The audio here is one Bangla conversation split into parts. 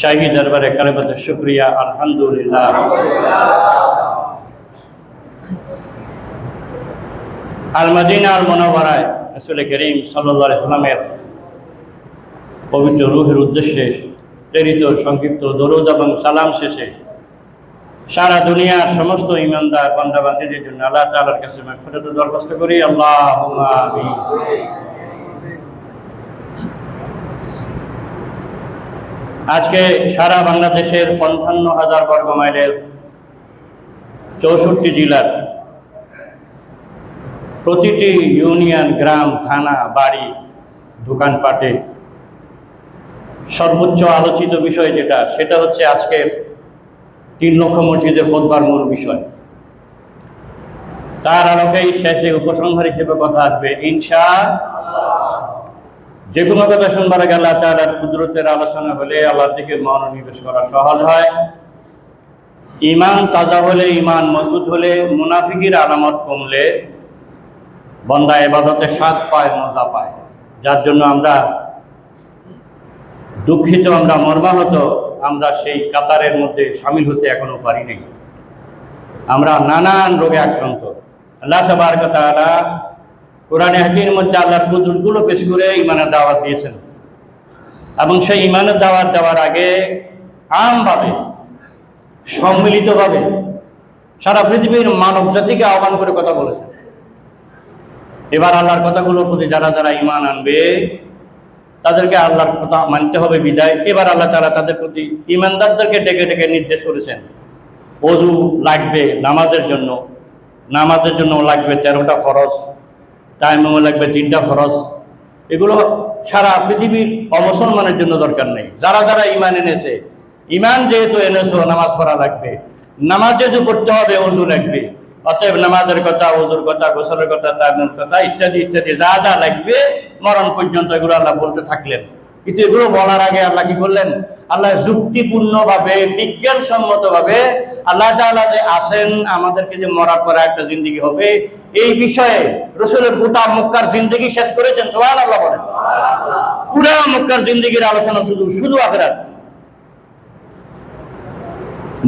শাহী দরবারে কালেবত শুক্রিয়া, আলহামদুলিল্লাহ। আল মদিনা আল মনোবরায় রসুল করিম সাল্লাহ ইসলামের পবিত্র রুহের উদ্দেশ্যে প্রেরিত সংক্ষিপ্ত দরুদ এবং সালাম শেষে সারা দুনিয়ার সমস্ত ইমানদার বান্দাবান্দিদের জন্য আল্লাহ তাআলার কাছে দরখাস্ত করি। আল্লাহ আজকে সারা বাংলাদেশের পঞ্চান্ন হাজার বর্গ মাইলের চৌষট্টি জেলার প্রতিটি ইউনিয়ন, গ্রাম, থানা, বাড়ি, দোকানপাটে সর্বোচ্চ আলোচিত বিষয় যেটা, সেটা হচ্ছে আজকে তিন লক্ষ মসজিদে খোদবার মূল বিষয়। তার আলোকেই শেষে উপসংহার হিসেবে কথা আসবে, ইনশা যে কোনো কথা শুনবার আগে আল্লাহ তাআলার কুদরতের আলোচনা হলে আল্লাহ থেকে মনোনিবেশ করা সহজ হয়। ইমান তাজা হলে ইমান মজবুত হলে, মুনাফিকির আলামত কমলে বন্দা এবাদতে স্বাদ পায়, মজা পায়। যার জন্য আমরা দুঃখিত, আমরা মর্মাহত, আমরা সেই কাতারের মধ্যে সামিল হতে এখনও পারিনি আমরা নানান রোগে আক্রান্ত। আল্লাহ তাবারক তাআলা কোরআনে হাকিমের মধ্যে আল্লাহর কুদরতগুলো পেশ করে ইমানের দাওয়াত দিয়েছেন। এবং সেই ইমানের দাওয়াত দেওয়ার আগে আমভাবে, সম্মিলিতভাবে সারা পৃথিবীর মানব জাতিকে আহ্বান করে কথা বলেছেন। এবার আল্লাহর কথাগুলোর প্রতি যারা যারা ইমান আনবে, তাদেরকে আল্লাহর কথা মানতে হবে বিদায়। এবার আল্লাহ তারা তাদের প্রতি ইমানদারদেরকে ডেকে ডেকে নির্দেশ করেছেন। অজু লাগবে নামাজের জন্য। নামাজের জন্য লাগবে তেরোটা ফরজ। টাইমও লাগবে তিনটা ফরজ এগুলো সারা পৃথিবীর অমুসলমানের জন্য দরকার নেই। যারা যারা ইমান এনেছে ইমান যেহেতু এনেছো, নামাজ পড়া লাগবে। নামাজ যেহেতু পড়তে হবে, অজু লাগবে। অতএব নামাজের কথা ওজুর কথা, গোসলের কথা তাদের কথা, ইত্যাদি ইত্যাদি, যা যা লাগবে, মরণ পর্যন্ত এগুলো আল্লাহ বলতে থাকলেন। কিন্তু এগুলো বলার আগে আল্লাহ কি করলেন? আল্লাহ যুক্তিপূর্ণ ভাবে বিজ্ঞান সম্মত ভাবে আল্লাহ তাআলা যে আসেন আমাদেরকে যে মরার পরে একটা জিন্দগি হবে এই বিষয়ে রসুলের গোটা মক্কার জিন্দগি শেষ করেছেন সোহান আল্লাহ বলেন। পুরা মক্কার জিন্দগির আলোচনা শুধু শুধু আখেরাত।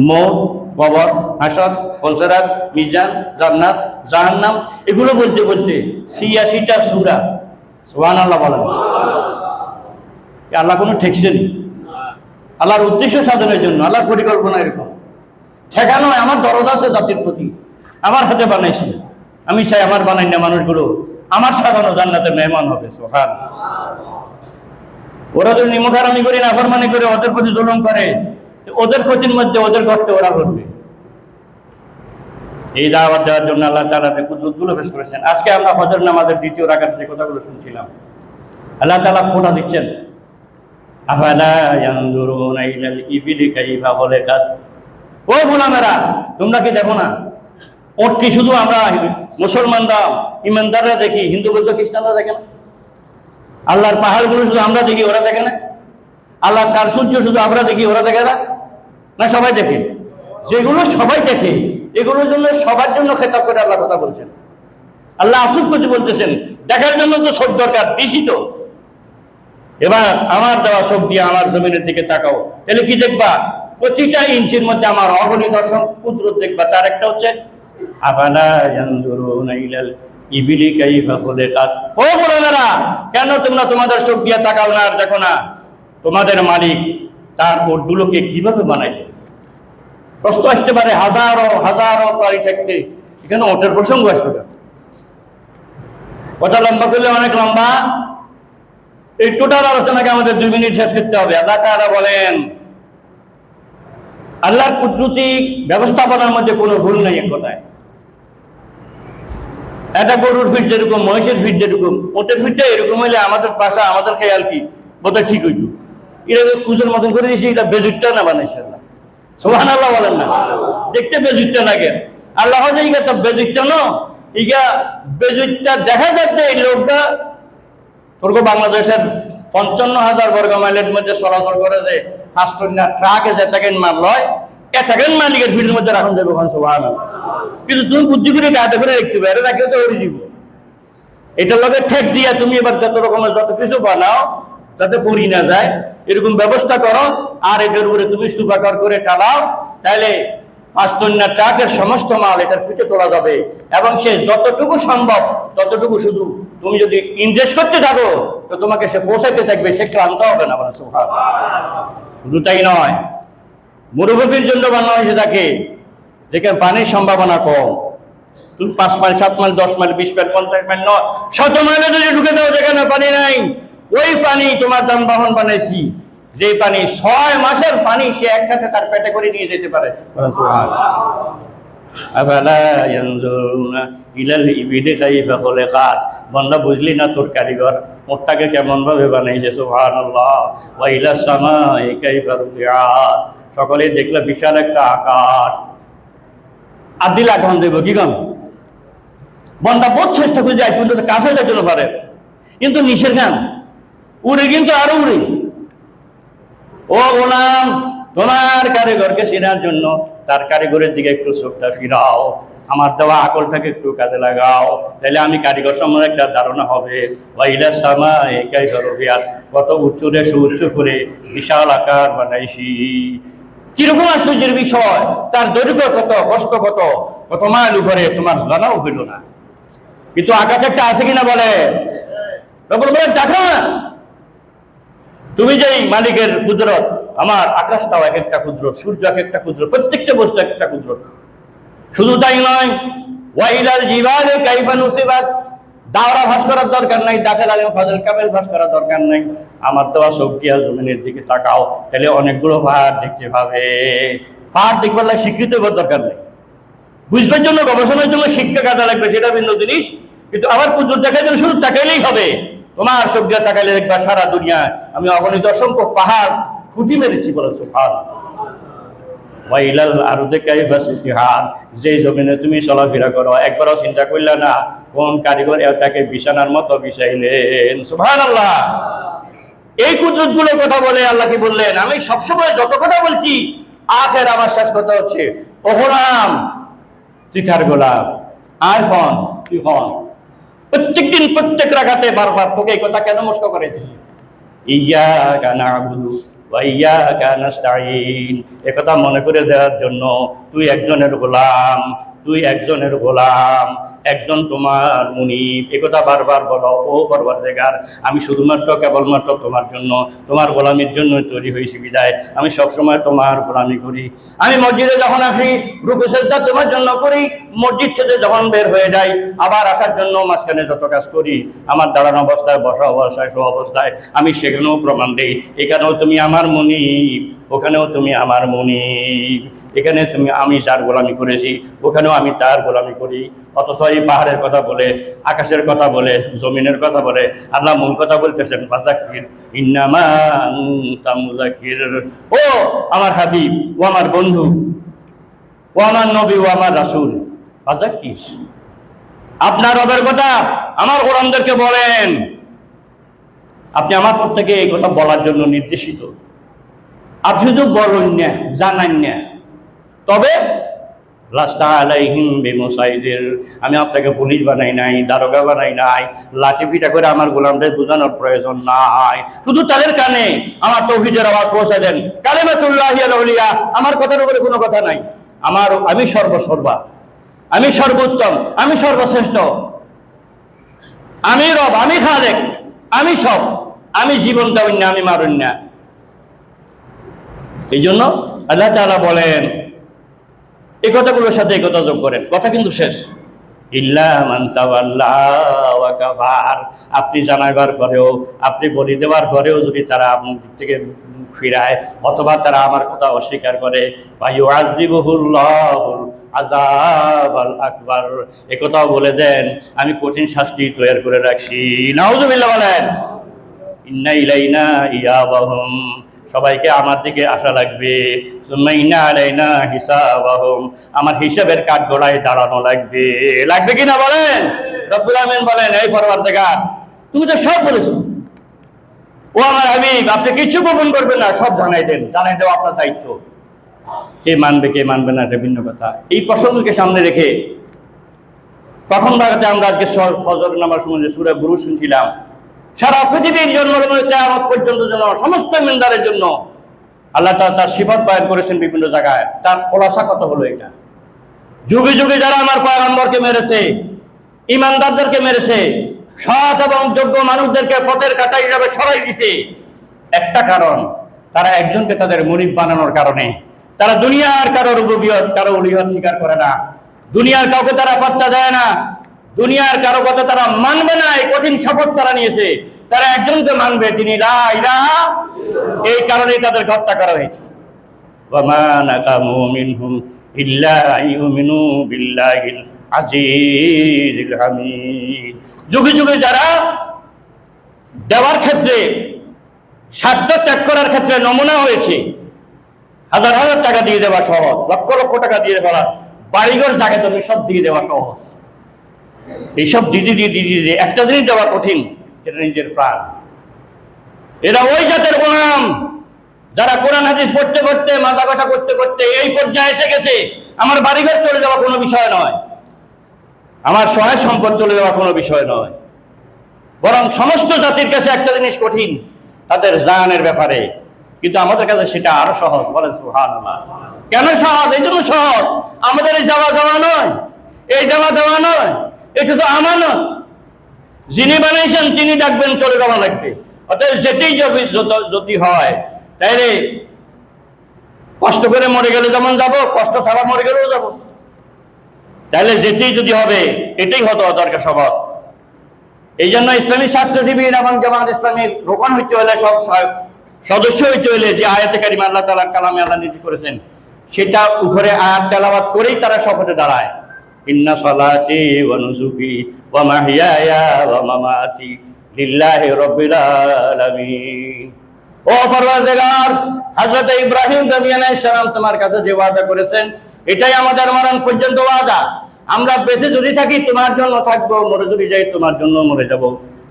মৌত কবর, হাসর ফলসরাত মিজান, জান্নাত, জাহান্নাম, এগুলো বলতে বলতে ছিয়াশিটা সুরা সোহান আল্লাহ বলেন। আল্লাহ কোনো ঠেকছে নেই আল্লাহর উদ্দেশ্য সাধনের জন্য, আল্লাহর পরিকল্পনা এরকম। ঠেকানো আমার দরদ আছে জাতির প্রতি। আমার হাতে বানাইছি। আমি চাই আমার বানাই না মানুষগুলো আমার সাজানো জান্নাতের মেহমান হবে সোহান ওরা যদি নিমখারামি করি না ফরমানি করে, ওদের প্রতি জুলুম করে, ওদের ক্ষতির মধ্যে ওদের করতে ওরা করবে এই দাওয়াত দেওয়ার জন্য আল্লাহ তাআলা কুদরতগুলো পেশ করেছেন। আজকে আমরা হজর নামাজের দ্বিতীয় রাকাত যে কথাগুলো শুনছিলাম। আল্লাহ তাআলা ফোটা দিচ্ছেন। ও গোলামেরা, তোমরা কি দেখো না? ওট কি শুধু আমরা মুসলমানরা, ইমানদাররা দেখি, হিন্দু বৌদ্ধ খ্রিস্টানরা দেখে না? আল্লাহর পাহাড়গুলো শুধু আমরা দেখি, ওরা দেখে না? আল্লাহর চার সূর্য শুধু আমরা দেখি, ওরা দেখে না? না, সবাই দেখে? যেগুলো সবাই দেখে, এগুলোর জন্য সবার জন্য খেতাব করে আল্লাহ কথা বলছেন। আল্লাহ আফসুস করতে বলতেছেন, দেখার জন্য তো সব দরকার দিছি তো এবার আমার দেওয়া সব দিয়ে আমার জমিনের দিকে তাকাও। তাহলে কি দেখবা? প্রতিটা ইঞ্চির মধ্যে আমার অগণিত কুদরত দেখবা। তার একটা হচ্ছে কেন তোমরা তোমাদের চোখ দিয়ে তাকাও না আর দেখো না? তোমাদের মালিক তার ওটগুলোকে কীভাবে বানাইছে প্রশ্ন আসতে পারে, হাজারো হাজারো তারি থাকতে। এখানে ওটের প্রসঙ্গ পারে কথা লম্বা করলে অনেক লম্বা। এই টোটাল আলোচনাকে আমাদের দুই মিনিট শেষ করতে হবে। তাআলা বলেন আল্লাহর কুদরতি ব্যবস্থাপনার মধ্যে কোনো ভুল নেই এক কথায়। একটা গরুর ফিট যেরকম, মহিষের ফিট যেরকম ওটের ফিটটা এরকম হইলে আমাদের পাশা আমাদের খেয়াল কি? বোধহয় ঠিক হইতো। এটা কুজের মতন করে দিয়েছে এটা বেজুটটা না বানাইছে সোহান আল্লাহ বলেন না। দেখতে লাগে। আল্লাহ হচ্ছে ইগা তো ন, ইগা বেজুটটা দেখা যাচ্ছে এই লোকটা তোরগো বাংলাদেশের পঞ্চান্ন হাজার বর্গ মাইলের মধ্যে চলাচল করে যে ফাস্টন না ট্রাকে যে লয়, এ টাকেন মালিকের ভিড়ের মধ্যে রাখুন যাবে কিন্তু তুমি বুদ্ধি করে গাতে করে দেখতে পারে রাখলে তো ওরে দিব এটার লগে ঠেক দিয়া তুমি এবার যত রকমের যত কিছু বানাও, যাতে পড়ি না যায়, এরকম ব্যবস্থা করো, আর এটার উপরে তুমি স্তূপাকর করে টালাও তাহলে পাঁচতন্যার ট্রাকের সমস্ত মাল এটার পিঠে তোলা যাবে। এবং সে যতটুকু সম্ভব, ততটুকু শুধু তুমি যদি ইনভেস্ট করতে থাকো, তো তোমাকে সে পৌঁছাইতে থাকবে, সে ক্লান্ত হবে না সুভাষ শুধু তাই নয়। মরুভূমির জন্য হয়েছে তাকে, যেখানে পানির সম্ভাবনা কম। তুমি পাঁচ মাইল, সাত মাইল, দশ মাইল, বিশ মাইল, পঞ্চাশ মাইল নয় শত মাইলে যদি ঢুকে দাও যেখানে পানি নাই, ওই পানি তোমার দাম বাহন বানাইছি। যে পানি ছয় মাসের পানি সে একসাথে তার পেটে করে নিয়ে যেতে পারে। বন্ধা বুঝলি না তোর কারিগর? মোটটাকে কেমন ভাবে বানাইছে সুবহানাল্লাহ, ওয়া ইলাস সামাই কাইফা রুফিআত সকলে দেখলে বিশাল একটা আকাশ। আদিল আগুন দেব, কি গান বন্ধা বহুত চেষ্টা করে যায় কিন্তু কাছে যেতে পারে। কিন্তু নিষের গান উড়ে কিন্তু আরও উড়ে। ও গোলাম, তোমার কারিগরকে চেনার জন্য তার কারিগরের দিকে একটু চোখটা ফিরাও। আমার দেওয়া আকলটাকে একটু কাজে লাগাও। তাহলে আমি কারিগর সম্বন্ধে একটা ধারণা হবে। ওয়াইলা সামা একাই ধরবিয়ার কত উচ্চরে সুউচ্চ করে বিশাল আকার বানাইছি। কীরকম আশ্চর্যের বিষয়? তার দৈর্ঘ্য কত? কষ্ট কত? কত মাইল উপরে তোমার জানাও হইল না। কিন্তু আকাশ একটা আছে কিনা বলে? দেখো না। তুমি যেই মালিকের কুদরত, আমার আকাশটাও এক একটা কুদরত, সূর্য এক একটা কুদরত, প্রত্যেকটা বস্তু এক একটা কুদরত। শুধু তাই নয় ওয়াইলাল জিবালে কাইফা নুসিবাত। দাওরা ভাস করার দরকার নাই, দাখেল আলম ফাজল কামেল ভাস করার দরকার নাই। আমার দেওয়া সবকিয়া জমিনের দিকে তাকাও, তাহলে অনেকগুলো পাহাড় দেখতে পাবে। পাহাড় লাগে স্বীকৃত হবার দরকার নেই। বুঝবার জন্য, গবেষণার জন্য শিক্ষা কাজে লাগবে, সেটা ভিন্ন জিনিস। কিন্তু আবার কুদরত দেখার জন্য শুধু তাকাইলেই হবে। তোমার সবজিয়া তাকাইলে দেখবা সারা দুনিয়া আমি অগণিত অসংখ্য পাহাড় খুঁটি মেরেছি বলেছ পাহাড় ওয়াইলাল আরদে কাইফা সুতিহার যে জমিনে তুমি চলাফেরা করো, একবারও চিন্তা করলে না, কোন কারিগর এটাকে বিছানার মতো বিছাইলেন সুবহানাল্লাহ। এই কুদরতগুলো কথা বলে আল্লাহ কি বললেন? আমি সবসময় যত কথা বলছি, আখের আমার শেষ কথা হচ্ছে তুই কার গোলাম? আর হন, তুই হন। প্রত্যেকদিন, প্রত্যেক রাখাতে বারবার তোকে এই কথা কেন মুস্ত করে দিছি ইয়াকা নাবুদু ওয়া ইয়াকা নাস্তাইন একথা মনে করে দেওয়ার জন্য তুই একজনের গোলাম। তুই একজনের গোলাম, একজন তোমার মুনিব একথা বারবার বলো, ও বরবার জায়গার আমি শুধুমাত্র কেবলমাত্র তোমার জন্য, তোমার গোলামির জন্য তৈরি হয়েছি বিদায়। আমি সবসময় তোমার গোলামি করি। আমি মসজিদে যখন আসি রুকু সেজদা তোমার জন্য করি, মসজিদ ছেড়ে যখন বের হয়ে যাই, আবার আসার জন্য মাঝখানে যত কাজ করি, আমার দাঁড়ানো অবস্থায়, বসা অবস্থায় শো অবস্থায়, আমি সেখানেও প্রমাণ দিই। এখানেও তুমি আমার মনিব ওখানেও তুমি আমার মনিব এখানে তুমি, আমি যার গোলামি করেছি, ওখানেও আমি তার গোলামি করি। অথচ এই পাহাড়ের কথা বলে, আকাশের কথা বলে, জমিনের কথা বলে, আল্লাহ মূল কথা বলতেছেন, বাজাকির, ইন্নামা আনতা ও আমার হাবিব, ও আমার বন্ধু, ও আমার নবী, ও আমার রাসূল, বাজাকির। আপনার রবের কথা আমার কোরআনদেরকে বলেন। আপনি আমার প্রত্যেকে এই কথা বলার জন্য নির্দেশিত। আপনি শুধু বলেন না, জানান না। তবে আমি আপনাকে পুলিশ বানাই নাই, দারোগা বানাই নাই, লাঠি পিটা করে আমার গোলামদের বোঝানোর প্রয়োজন নাই। শুধু তাদের কানে আমার তৌহিদের আওয়াজ পৌঁছে দেন। কালেমাতুল্লাহ আলিয়া আমার কথার উপরে কোনো কথা নাই। আমার, আমি সর্বসর্বা। আমি সর্বোত্তম, আমি সর্বশ্রেষ্ঠ। আমি রব, আমি খালেক, আমি সব। আমি জীবন দেবেন না আমি মারুন না এই জন্য আল্লাহ তাআলা বলেন এই কথাগুলোর সাথে এই কথা যোগ করেন। কথা কিন্তু শেষ। আপনি জানাবার পরেও, আপনি বলি দেওয়ার পরেও যদি তারা আপনার দিক থেকে ফিরায়, অথবা তারা আমার কথা অস্বীকার করে আযাবাল আকবার। বলে দেন, আমি কঠিন শাস্তি তৈরি করে রাখছি। নাউজুবিল্লাহ বলেন, ইন্না ইলাইনা সবাইকে আমার দিকে আসা লাগবে। আমার হিসাবের কাঠ গোড়ায় দাঁড়ানো লাগবে। লাগবে কি না বলেন? রব্বুল বলেন, এই পরবর্তীকার, তুমি তো সব বলেছ। ও আমার হাবিব, আপনি কিছু গোপন করবেন না, সব জানাই দেন, জানাই দেওয়া আপনার দায়িত্ব। কে মানবে কে মানবে না, এটা ভিন্ন কথা। এই প্রসঙ্গকে সামনে রেখে প্রথম ভাগতে আমরা আজকে স- ফজর নামার সময় সুরে গুরু শুনছিলাম সারা পৃথিবীর জন্য কেয়ামত পর্যন্ত যেন সমস্ত মেন্দারের জন্য আল্লাহ তাআলা তার সিফত বয়ান করেছেন বিভিন্ন জায়গায়। তার খোলাসা কত হলো এটা? যুগে যুগে যারা আমার পয়গম্বরকে মেরেছে ইমানদারদেরকে মেরেছে, সৎ এবং যোগ্য মানুষদেরকে পথের কাটা হিসাবে সরাই দিছে, একটা কারণ, তারা একজনকে তাদের মনিব বানানোর কারণে। তারা দুনিয়ার কারোর কারও উলিয়ত স্বীকার করে না। দুনিয়ার কাউকে তারা পাত্তা দেয় না। দুনিয়ার কারও কথা তারা মানবে না, এই কঠিন শপথ তারা নিয়েছে। তারা একজনকে মানবে, তিনি রা এই কারণেই তাদের হত্যা করা হয়েছে। যুগে যুগে যারা দেওয়ার ক্ষেত্রে, সাধ্য ত্যাগ করার ক্ষেত্রে নমুনা হয়েছে, হাজার হাজার টাকা দিয়ে দেওয়া সহজ, লক্ষ লক্ষ টাকা দিয়ে দেওয়া, বাড়িঘর জায়গা তুমি সব দিয়ে দেওয়া সহজ। এইসব দিদি দিয়ে দিদি, একটা জিনিস দেওয়া কঠিন, সেটা নিজের প্রাণ। এরা ওই জাতের গোলাম, যারা কোরআন হাদিস পড়তে পড়তে, মাথা কথা করতে করতে এই পর্যায়ে এসে গেছে, আমার বাড়িঘর চলে যাওয়া কোনো বিষয় নয়। আমার সহায় সম্পদ চলে যাওয়া কোনো বিষয় নয়। বরং সমস্ত জাতির কাছে একটা জিনিস কঠিন, তাদের জানের ব্যাপারে। কিন্তু আমাদের কাছে সেটা আরও সহজ, বলেন সুহান কেন সহজ? এই জন্য সহজ। আমাদের এই যাওয়া দেওয়া নয়। এই দেওয়া দেওয়া নয়। এটা তো আমানত। যিনি বানাইছেন, তিনি ডাকবেন, চলে যাওয়া লাগবে। অতএব যেতেই যদি হয়, তাইলে কষ্ট করে মরে গেলে যেমন যাব, কষ্ট ছাড়া মরে গেলেও যাব। তাহলে যেতেই যদি হবে, এটাই হতো দরকার সবার এই জন্য ইসলামী ছাত্র শিবির এবং জামাত ইসলামীর রোকন হইতে হলে, সব সদস্য হইতে হলে যে আয়াতে কারিম আল্লাহ তালা কালামে আল্লাহ নীতি করেছেন, সেটা উপরে আয়াত তেলাওয়াত করেই তারা শপথে দাঁড়ায়। নুসুকি ওয়া মাহইয়ায়া ওয়া মামাতি লিল্লাহি রাব্বিল আলামিন। ও পরওয়ারদিগার, হযরত ইব্রাহিম সালাম তোমার কাছে যে ওয়াদা করেছেন, এটাই আমাদের মরণ পর্যন্ত ওয়াদা। আমরা বেঁচে যদি থাকি, তোমার জন্য থাকব, মরে যদি যাই, তোমার জন্য মরে যাব।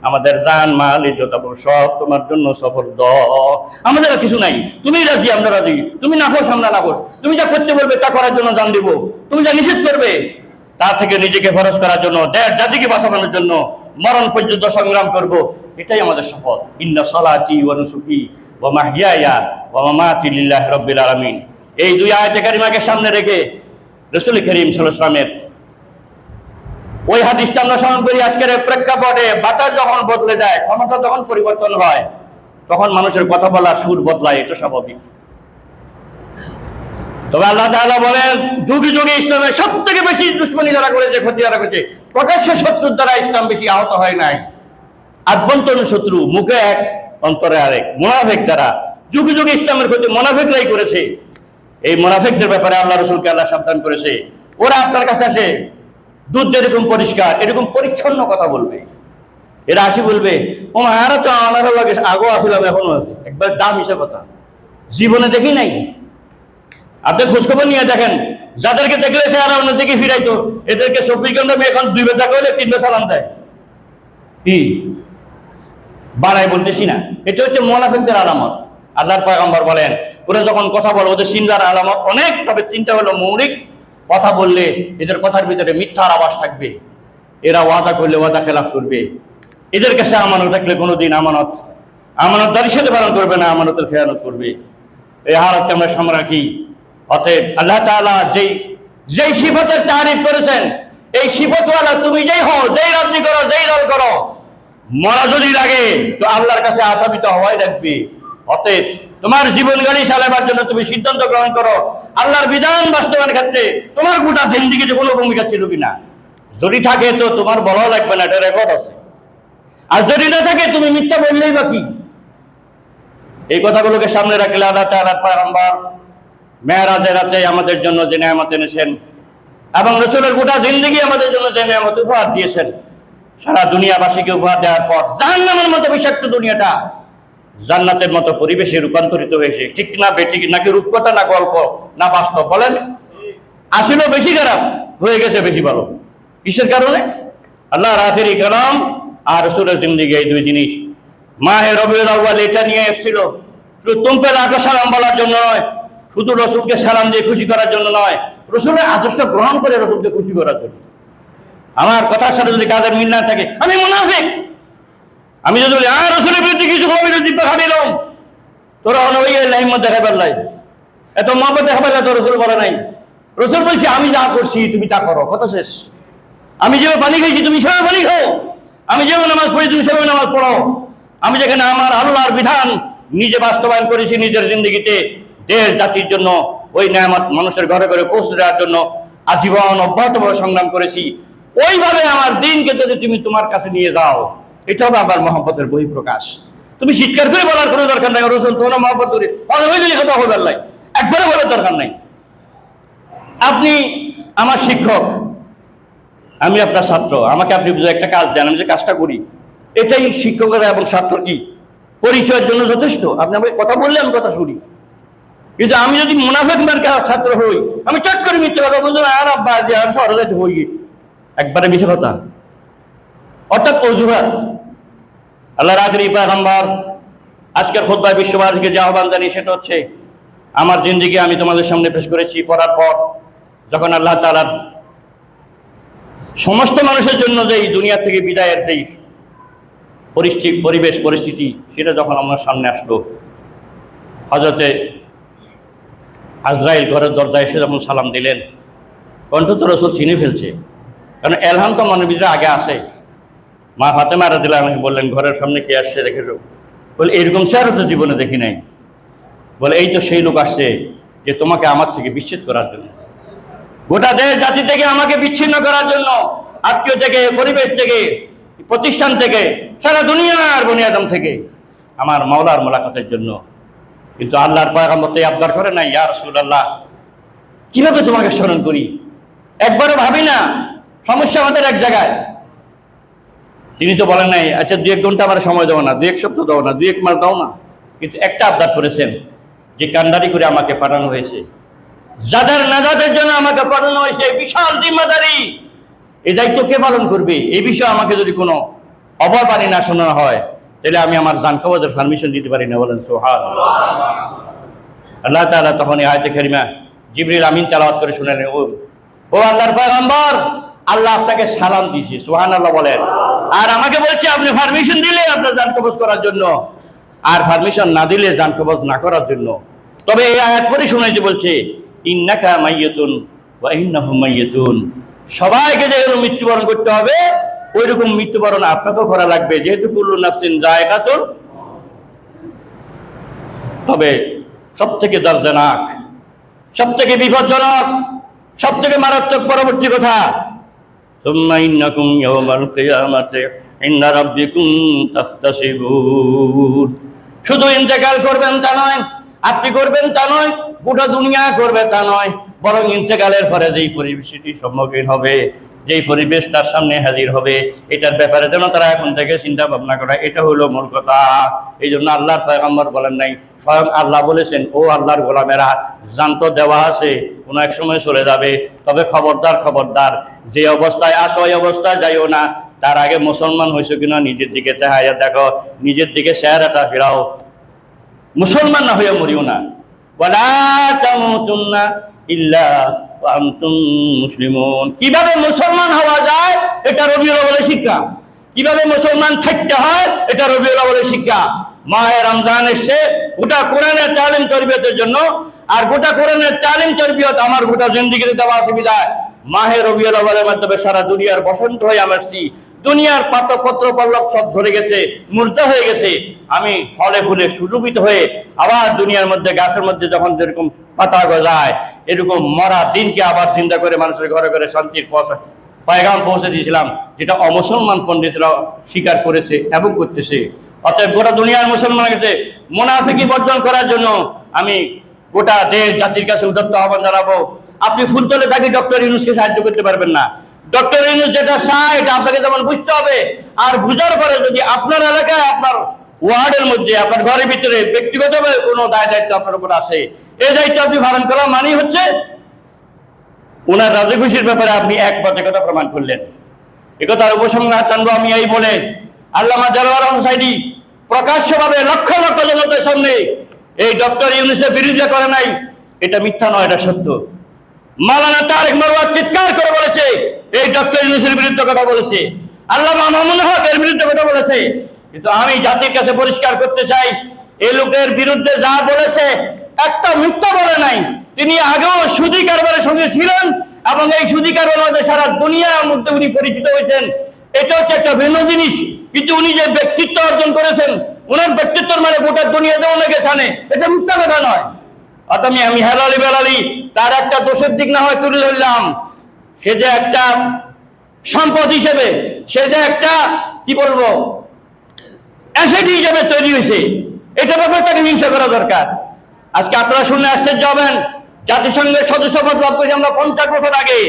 আমাদের জান, মাল, ইজ্জত সব তোমার জন্য সফর দ আমাদের কিছু নাই। তুমি রাজি, আমরা রাজি। তুমি না করো আমরা না কর তুমি যা করতে বলবে, তা করার জন্য জান দিব। তুমি যা নিষেধ করবে তা থেকে নিজেকে ফরজ করার জন্য, দেশ জাতিকে বাঁচানোর জন্য মরণ পর্যন্ত সংগ্রাম করব। এটাই আমাদের শপথ। ইন্না সালাতি ওয়া নুসুকি ওয়া মাহইয়ায়া ওয়া মামাতি লিল্লাহি রাব্বিল আলামিন। এই দুই আয়াতে কারিমাকে সামনে রেখে রাসূল করিম আলাইহি ওই হাদিসটা আমরা স্মরণ করি, আজকের প্রেক্ষাপটে বাতাস যখন বদলে যায়, ক্ষমতা যখন পরিবর্তন হয়, তখন মানুষের কথা বলার সুর বদলায়, এটা স্বাভাবিক। তবে আল্লাহ তাআলা বলেন, যুগে যুগে ইসলামের সব থেকে বেশি দুশ্মনী যারা করেছে ক্ষতি যারা করেছে, প্রকাশ্য শত্রুর দ্বারা ইসলাম বেশি আহত হয় নাই। আভ্যন্তরীণ শত্রু, মুখে এক, অন্তরে আরেক। মোনাফেক দ্বারা যুগে যুগে ইসলামের ক্ষতি মোনাফেকরাই করেছে। এই মোনাফেকদের ব্যাপারে আল্লাহ রসুলকে আল্লাহ সাবধান করেছে। ওরা আপনার কাছে আসে, দুধ যেরকম পরিষ্কার, এরকম পরিচ্ছন্ন কথা বলবে। এরা আসি বলবে, ও মারা তো আমার লাগে আগেও আসলাম এখনও আছে। একবার দাম হিসেবে কথা। জীবনে দেখি নাই? আপনি খোঁজখবর নিয়ে দেখেন। যাদেরকে দেখলে সে আর অন্যদিকে ফিরাইতো, এদেরকে চব্বিশ ঘণ্টা এখন দুই বেচা করলে তিন বেলা সালাম দেয়। কি? বাড়াই বলতেছি না। এটা হচ্ছে মোনাফিকদের আলামত। আল্লাহর পয়গম্বর বলেন, ওরা যখন কথা বলে ওদের চিন্তার আলামত অনেক, তবে চিন্তা হলো মৌলিক। কথা বললে এদের কথার ভিতরে মিথ্যার আবাস থাকবে। এরা ওয়াদা করলে ওয়াদা খেলাফ করবে। এদের কাছে আমানত থাকলে কোনোদিন আমানত আমানত দাঁড়িয়ে সাথে পালন করবে না, আমানতের খেয়ানত করবে। এই হারতকে আমরা সামনে রাখি। অতএব আল্লাহ তাআলা যেই যেই সিফতের তারিফ করেছেন, এই সিফতওয়ালা তুমি যেই হও, যেই রাজ্য করো, যেই দল করো, মরা যদি লাগে, তো আল্লাহর কাছে আসামিত হওয়াই রাখবে অতএব তোমার জীবন গাড়ি চালাবার জন্য তুমি সিদ্ধান্ত গ্রহণ করো। আল্লাহর বিধান বাস্তবায়নের ক্ষেত্রে তোমার গোটা জিন্দিগিতে কোনো ভূমিকা ছিল কিনা? যদি থাকে তো তোমার বলাও লাগবে না, এটা রেকর্ড আছে। আর যদি না থাকে, তুমি মিথ্যা বললেই বা কি? এই কথাগুলোকে সামনে রাখলে আল্লাহ তাআলার পয়গম্বর মেয়েরাজের রাতে আমাদের জন্য যে নিয়ামত এনেছেন এবং রসুলের গোটা জিন্দগি আমাদের জন্য যে নিয়ামত উপহার দিয়েছেন, সারা দুনিয়াবাসীকে উপহার দেওয়ার পর জাহান্নামের মতো বিষাক্ত দুনিয়াটা জান্নাতের মতো পরিবেশে রূপান্তরিত হয়েছে। ঠিক না বেঠিক নাকি রূপকথা না গল্প না বাস্তব বলেন? আসিল বেশি খারাপ, হয়ে গেছে বেশি ভালো। কিসের কারণে? আল্লাহ রাফের কালাম আর রসুলের জিন্দিগি এই দুই জিনিস। মাহে রবিউল আউ্বাল এটা নিয়ে এসেছিল। শুধু তুমপের আগে সালাম বলার জন্য নয় শুধু রসুলকে সালাম দিয়ে খুশি করার জন্য নয়, রসুলের আদর্শ গ্রহণ করে রসুলকে খুশি করার জন্য। আমার কথার সাথে যদি কাজের মিল না থাকে, আমি মুনাফিক। আমি যদি বলি আর রসুলের বিরুদ্ধে কিছু কবি বিরুদ্ধে খাবিলাম তোরা অনবী হিম্মত দেখা পেলাই এত মহব্বত দেখা পেলাই তো রসুল বলে নাই। রসুল বলছে, আমি যা করছি, তুমি তা করো। কথা শেষ। আমি যেভাবে পানি খাইছি তুমি সেভাবে পানি খাও। আমি যেভাবে নামাজ পড়ি, তুমি সেভাবে নামাজ পড়ো। আমি যেখানে আমার আল্লাহর বিধান নিজে বাস্তবায়ন করেছি নিজের জিন্দগিতে দেশ জাতির জন্য, ওই ন্যায়ামত মানুষের ঘরে ঘরে পৌঁছে দেওয়ার জন্য আজীবন অব্যাহতভাবে সংগ্রাম করেছি। ওইভাবে আমার দিনকে যদি তুমি তোমার কাছে নিয়ে যাও, এটা হবে আমার মহব্বতের বহিঃপ্রকাশ। তুমি চিৎকার করে বলার কোনো দরকার নাই রসুন তোমরা মহব্বত কথা হবে নাই। একবারে বলার দরকার নাই। আপনি আমার শিক্ষক, আমি আপনার ছাত্র, আমাকে আপনি একটা কাজ দেন, আমি যে কাজটা করি, এটাই শিক্ষকরা এবং ছাত্র কি? পরিচয়ের জন্য যথেষ্ট। আপনি আমাকে কথা বললে আমি কথা শুনি। কিন্তু আমি যদি মুনাফেক ছাত্র হই, আমি চট করে মিথ্যে কথা বলছি আর আব্বা, যে আর শহরে হই একবারে মিথ্যে কথা। অর্থাৎ অজুহাত। আল্লাহ রাগরি পায়গম্বর, আজকের খোদ্ায় বিশ্ববাসীকে যে আহ্বান জানি সেটা হচ্ছে, আমার জিন্দিগি আমি তোমাদের সামনে পেশ করেছি। পড়ার পর যখন আল্লাহ তালার সমস্ত মানুষের জন্য যে এই দুনিয়া থেকে বিদায়ের যেই পরিস্থিতি, পরিবেশ, পরিস্থিতি, সেটা যখন আমার সামনে আসলো হজরতে আজরাইল ঘরের দরজায় এসে যখন সালাম দিলেন কণ্ঠ তো রসুল চিনে ফেলছে। কারণ এলহাম তো মনের ভিতরে আগে আসে মা ফাতেমা রাদিল্লাহ আমাকে বললেন, ঘরের সামনে কে আসছে দেখেছ? বলে, এরকম চেহারা তো জীবনে দেখি নাই। বলে, এই তো সেই লোক আসছে যে তোমাকে আমার থেকে বিচ্ছেদ করার জন্য। গোটা দেশ জাতি থেকে আমাকে বিচ্ছিন্ন করার জন্য, আত্মীয় থেকে, পরিবেশ থেকে, প্রতিষ্ঠান থেকে, সারা দুনিয়ার বুনিয়াদম থেকে আমার মাওলার মোলাকাতের জন্য কিন্তু আল্লাহর পয়গাম্বর এই আবদার করে নাই, ইয়া রাসূলুল্লাহ। কীভাবে তোমাকে স্মরণ করি? একবারও ভাবি না, সমস্যা আমাদের এক জায়গায়। তিনি তো বলেন নাই আচ্ছা দু এক ঘণ্টা আমার সময় দেবো না দু এক সপ্তাহ দাও না দু এক মাস দাও না। কিন্তু একটা আবদার করেছেন, যে কান্ডারি করে আমাকে পাঠানো হয়েছে। যাদের নাজাদের জন্য আমাকে পাঠানো হয়েছে, বিশাল জিম্মাদারি। এই দায়িত্ব কে পালন করবে? এই বিষয়ে আমাকে যদি কোনো অবরবাণী না শোনানো হয় তাহলে আমি আমার জান কবজের পারমিশন দিতে পারি না, বলেন সোহান আল্লাহ তাআলা তখন আয়তে কারিমা জিবরিল আমিন তেলাওয়াত করে শুনালেন ও ও আল্লাহর পয়গম্বর, আল্লাহ আপনাকে সালাম দিয়েছে সুহান আল্লাহ বলেন। আর আমাকে বলছে, আপনি পারমিশন দিলে আপনার জান কবজ করার জন্য, আর পারমিশন না দিলে জান কবজ না করার জন্য। তবে এই আয়াত করে শুনেছে বলছে, ইন্নাকা মাইয়াতুন ওয়া ইন্নাহুম মাইয়াতুন। সবাইকে যেরকম মৃত্যুবরণ করতে হবে ওই রকম মৃত্যুবরণ আপনাকেও করা লাগবে। যেহেতু কুল্লু নাফসিন জায়গাতুন তবে সব থেকে দর্দনাক সব থেকে বিপজ্জনক সব থেকে মারাত্মক পরবর্তী কথা শুধু ইন্তেকাল করবেন তা নয়, আপনি করবেন তা নয়, গোটা দুনিয়া করবে তা নয়, বরং ইন্তেকালের পরে যেই পরিবেশটি সম্মুখীন হবে যেই পরিবেশ তার সামনে হাজির হবে, এটার ব্যাপারে যেন তারা এখন থেকে চিন্তা ভাবনা করা, এটা হলো মূল কথা। এই জন্য আল্লাহর পয়গম্বর বলেন নাই, স্বয়ং আল্লাহ বলেছেন, ও আল্লাহর গোলামেরা, জান্ত দেওয়া আছে, কোনো এক সময় চলে যাবে, তবে খবরদার খবরদার, যে অবস্থায় আসো ওই অবস্থায় যাইও না, তার আগে মুসলমান হয়েছে কিনা নিজের দিকে চাহাইয়া দেখো, নিজের দিকে চেহারাটা ফেরাও। মুসলমান না হইয়া মরিও না। ইল্লা মুসলিমুন। কীভাবে মুসলমান হওয়া যায়? এটা রবিউল আউয়ালের শিক্ষা। কীভাবে মুসলমান থাকতে হয়? এটা রবিউল আউয়ালের শিক্ষা। মাহে রমজান এসে গোটা কোরআনের তালিম তরবিয়তের জন্য। আর গোটা কোরআনের তালিম তরবিয়ত আমার গোটা জিন্দিগিতে দেওয়া অসুবিধায় মাহে রবিউল আউয়ালের মাধ্যমে সারা দুনিয়ার বসন্ত হয়ে আমার দুনিয়ার পাত্রপত্র পল্লব সব ধরে গেছে মূর্তা হয়ে গেছে। আমি ফলে ফুলে সুরূপিত হয়ে আবার দুনিয়ার মধ্যে, গাছের মধ্যে যখন যেরকম পাতা গজায় এরকম মরা দিনকে আবার চিন্তা করে মানুষের ঘরে ঘরে শান্তির পথ, পায়গাম পৌঁছে দিয়েছিলাম, যেটা অমুসলমান পণ্ডিতরা স্বীকার করেছে এবং করতেছে। অতএব গোটা দুনিয়ার মুসলমান কাছে মোনাফিকি বর্জন করার জন্য আমি গোটা দেশ জাতির কাছে উদত্ত আহ্বান জানাব। আপনি ফুল তোলে থাকি ডক্টর ইউনুসকে সাহায্য করতে পারবেন না। ডক্টর ইউনুস যেটা চায়, এটা আপনাকে যেমন বুঝতে হবে, আর বুঝার পরে যদি আপনার এলাকায়, আপনার ওয়ার্ডের মধ্যে, আপনার ঘরের ভিতরে ব্যক্তিগতভাবে কোনো দায় দায়িত্ব আপনার উপর আসে এই দায়িত্ব আপনি পালন করা মানেই হচ্ছে ওনার রাজি ব্যাপারে আপনি এক কথা প্রমাণ করলেন। একথার উপসংহার টানবো আমি এই বলে আল্লামা জালাওয়ার হোসাইনি প্রকাশ্যভাবে লক্ষ লক্ষ জনতার সামনে এই ডক্টর ইউনুসের বিরোধিতা করে নাই। এটা মিথ্যা নয়, এটা সত্য। মালানা তারেক মারওয়ার চিৎকার করে বলেছে, এই ডক্টর ইউনুসের বিরুদ্ধে কথা বলেছে। আল্লাহ মামুন হক এর বিরুদ্ধে কথা বলেছে। কিন্তু আমি জাতির কাছে পরিষ্কার করতে চাই এই লোকের বিরুদ্ধে যা বলেছে একটা মিথ্যা বলে নাই। তিনি আগেও সুদী কারবারের সঙ্গে ছিলেন এবং এই সুদী কারবার সারা দুনিয়ার মধ্যে উনি পরিচিত হয়েছেন। এটা হচ্ছে একটা ভিন্ন জিনিস। কিন্তু উনি যে ব্যক্তিত্ব অর্জন করেছেন ওনার ব্যক্তিত্বর মানে গোটা দুনিয়াতে অনেকে জানে এটা মিথ্যা কথা নয়। অর্থাৎ আমি আমি হেলালি বেলালি তার একটা দোষের দিক না হয় তুলে ধরলাম। সে যে একটা সম্পদ হিসেবে, সে যে একটা, কি বলব অ্যাসেট হিসেবে তৈরি হয়েছে। এটা ব্যাপারে তাকে হিংসা করা দরকার। আজকে আপনারা শুনে আশ্চর্য হবেন জাতিসংঘের সদস্য পদ লাভ করেছি আমরা পঞ্চাশ বছর আগে।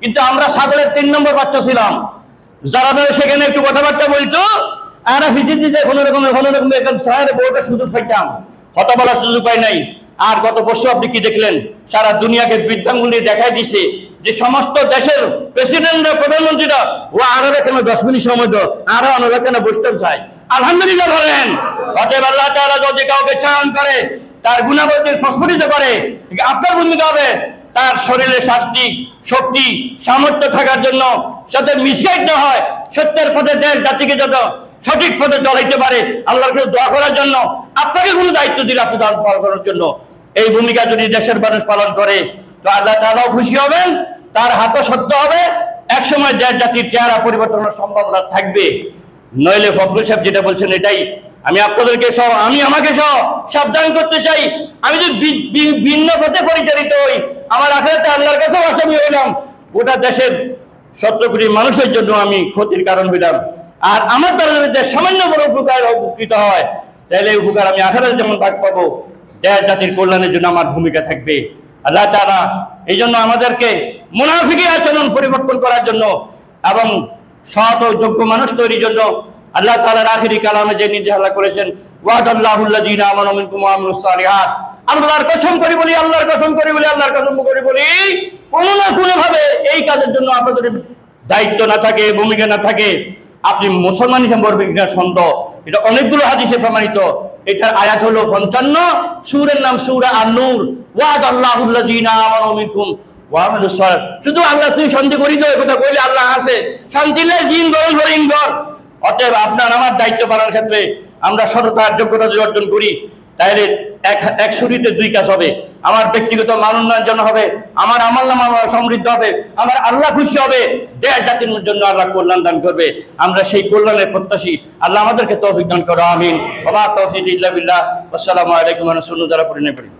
কিন্তু আমরা ছাগলের তিন নম্বর বাচ্চা ছিলাম। যারা ধরে সেখানে একটু কথাবার্তা বলতো, আর ভিজিট দিতে কোনো রকমের কোনো রকমের এখন শহরে বোর্ডের সুযোগ পাইতাম। কথা বলার সুযোগ পাই নাই। আর গত বছর আপনি কি দেখলেন? সারা দুনিয়াকে বৃদ্ধাঙ্গুলি দেখাই দিছে যে সমস্ত দেশের প্রেসিডেন্টরা প্রধানমন্ত্রীরা, ও আরও এখানে দশ মিনিট সময় দাও, আরও অনেক এখানে বসতে চাই আলহামদুলিল্লাহ বলেন অতএব আল্লাহ তাআলা যদি কাউকে চয়ন করে তার গুণাবলী সংস্ফুটিত করে আপনার ভূমিকা হবে। তার শরীরে শাস্তি, শক্তি, সামর্থ্য থাকার জন্য যাতে মিসগাইড না হয়, সত্যের পথে দেশ, জাতিকে যত সঠিক পথে চলাইতে পারে, আল্লাহর কাছে দোয়া করার জন্য আপনাকে কোনো দায়িত্ব দিলে আপনি পালন করার জন্য। এই ভূমিকা যদি দেশের মানুষ পালন করে, তো আল্লাহ তারাও খুশি হবেন, তার হাতও সত্য হবে। একসময় দেশ, জাতির চেহারা পরিবর্তনের সম্ভাবনা থাকবে। নইলে ফখরুল সাহেব যেটা বলছেন এটাই আমি আপনাদেরকে সহ, আমি আমাকে সহ সাবধান করতে চাই। আমি যদি ভিন্ন পথে পরিচালিত হই, আমার আখেরাতে আল্লাহর কাছেও আসামি হইলাম। গোটা দেশের সত্তর কোটি মানুষের জন্য আমি ক্ষতির কারণ হইলাম। আর আমার দ্বারা যদি সামান্য বড় উপকার উপকৃত হয়। তাহলে উপকার আমি আখেরাতে যেমন ভাগ পাবো, দেশ জাতির কল্যাণের জন্য আমার ভূমিকা থাকবে। আল্লাহ তাআলা এই জন্য আমাদেরকে মুনাফিকি আচরণ পরিবর্তন করার জন্য এবং সৎ ও যোগ্য মানুষ তৈরির জন্য আল্লাহ তাআলার আখিরি কালামে যে নির্দেশ আল্লাহ করেছেন ওয়াদাল্লাহুল্লাযীনা আমানু মিনকুম ওয়া আমিলুস সালিহাত। আল্লাহর কসম করি বলি, আল্লাহর কসম করি বলি, আল্লাহর কসম করি বলি কোনো না কোনো ভাবে এই কাজের জন্য আপনাদের দায়িত্ব না থাকে, ভূমিকা না থাকে। আপনি মুসলমান হিসেবে বলবেন কিনা সন্দেহ এটা অনেকগুলো হাদিসে প্রমাণিত। এটার আয়াত হলো পঞ্চান্ন। সুরের নাম সুরা আর নূর ওয়াদ আল্লাহুল্লাযীনা আমানু মিনকুম শুধু আল্লাহ তুই শান্তি করি তো কথা কইলে আল্লাহ আছে শান্তি জিন গরম অতএব আপনার আমার দায়িত্ব পালনের ক্ষেত্রে আমরা সততার যোগ্যতা যদি অর্জন করি, তাহলে এক এক শুরিতে দুই কাজ হবে। আমার ব্যক্তিগত মান উন্নয়ন জন্য হবে, আমার আমল নামা সমৃদ্ধ হবে, আমার আল্লাহ খুশি হবে, দেশ জাতির জন্য আল্লাহ কল্যাণ দান করবে। আমরা সেই কল্যাণের প্রত্যাশী, আল্লাহ আমাদেরকে তৌফিক দান করো, আমিন। ওমা তৌফিক ইল্লা বিল্লাহ। আসসালামু আলাইকুম রাহমাতুল্লাহি ওয়া বারাকাতুহু।